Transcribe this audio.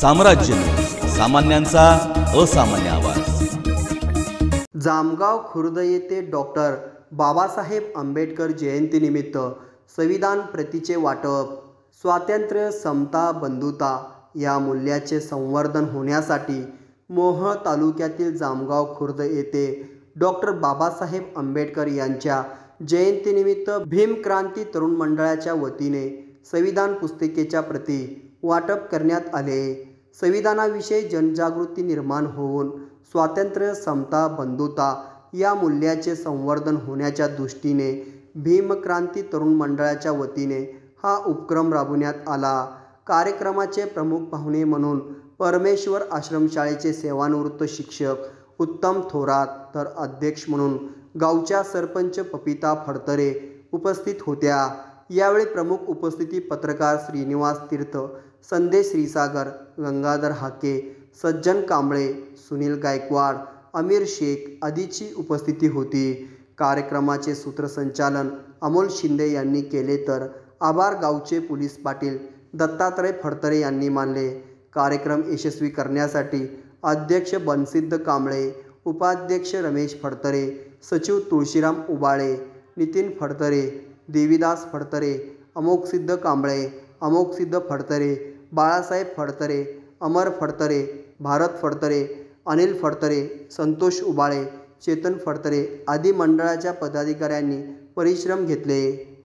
साम्राज्य. सामान्यांचा असामान्य आवाज. जामगाव खुर्द येथे डॉक्टर बाबासाहेब आंबेडकर जयंतीनिमित्त संविधान प्रतीचे वाटप स्वातंत्र्य समता बंधुता या मूल्याचे संवर्धन होण्यासाठी मोह तालुक्यातील जामगाव खुर्द येथे डॉक्टर बाबासाहेब आंबेडकर यांच्या जयंतीनिमित्त भीमक्रांती तरुण मंडळाच्या वतीने संविधान पुस्तिकेच्या प्रती वाटप करण्यात आले. संविधानाविषयी जनजागृती निर्माण होऊन स्वातंत्र्य समता बंधुता या मूल्याचे संवर्धन होण्याच्या दृष्टीने भीमक्रांती तरुण मंडळाच्या वतीने हा उपक्रम राबवण्यात आला. कार्यक्रमाचे प्रमुख पाहुणे म्हणून परमेश्वर आश्रमशाळेचे सेवानिवृत्त शिक्षक उत्तम थोरात तर अध्यक्ष म्हणून गावच्या सरपंच पपिता फडतरे उपस्थित होत्या. यावेळी प्रमुख उपस्थिती पत्रकार श्रीनिवास तीर्थ संदेश श्रीसागर गंगाधर हाके सज्जन कांबळे सुनील गायकवाड अमीर शेख आदीची उपस्थिती होती. कार्यक्रमाचे सूत्रसंचालन अमोल शिंदे यांनी केले तर आभार गावचे पोलीस पाटील दत्तात्रय फडतरे यांनी मानले. कार्यक्रम यशस्वी करण्यासाठी अध्यक्ष बनसिद्ध कांबळे उपाध्यक्ष रमेश फडतरे सचिव तुळशीराम उबाळे नितीन फडतरे देवीदास फडतरे अमोकसिद्ध कांबळे अमोकसिद्ध फडतरे बाळासाहेब फडतरे अमर फडतरे भारत फडतरे अनिल फडतरे संतोष उबाळे चेतन फडतरे आदी मंडळाच्या पदाधिकाऱ्यांनी परिश्रम घेतले.